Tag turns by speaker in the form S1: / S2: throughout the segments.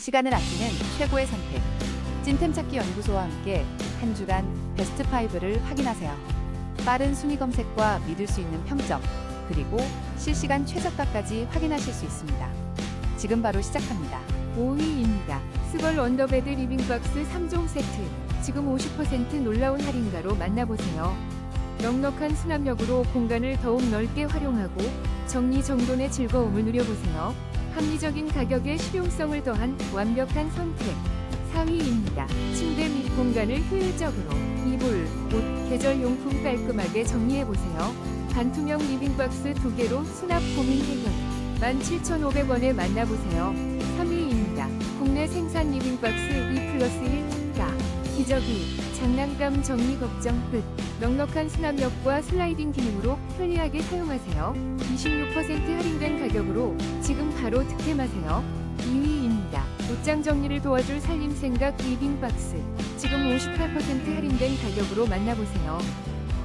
S1: 시간을 아끼는 최고의 선택. 찐템 찾기 연구소와 함께 한 주간 베스트 5를 확인하세요. 빠른 순위 검색과 믿을 수 있는 평점, 그리고 실시간 최저가까지 확인하실 수 있습니다. 지금 바로 시작합니다.
S2: 5위입니다. 스벌 언더베드 리빙박스 3종 세트. 지금 50% 놀라운 할인가로 만나보세요. 넉넉한 수납력으로 공간을 더욱 넓게 활용하고 정리정돈의 즐거움을 누려보세요. 합리적인 가격에 실용성을 더한 완벽한 선택. 4위입니다. 침대 및 공간을 효율적으로 이불, 옷, 계절 용품 깔끔하게 정리해보세요. 반투명 리빙박스 2개로 수납 고민 해결. 17,500원에 만나보세요. 3위입니다. 국내 생산 리빙박스 2 플러스 1 특가. 기저귀, 장난감 정리 걱정 끝. 넉넉한 수납력과 슬라이딩 기능으로 편리하게 사용하세요. 26% 할인된 가격으로 지금 바로 득템하세요. 2위입니다. 옷장 정리를 도와줄 살림생각 리빙박스. 지금 58% 할인된 가격으로 만나보세요.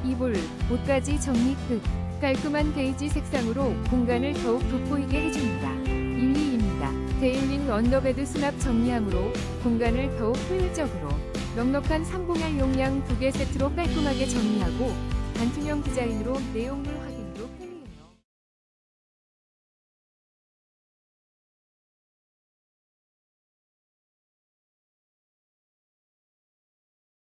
S2: 이불, 옷까지 정리 끝. 깔끔한 베이지 색상으로 공간을 더욱 돋보이게 해줍니다. 1위입니다. 데일링 언더베드 수납 정리함으로 공간을 더욱 효율적으로 넉넉한 301 용량 2개 세트로 깔끔하게 정리하고 반투명 디자인으로 내용물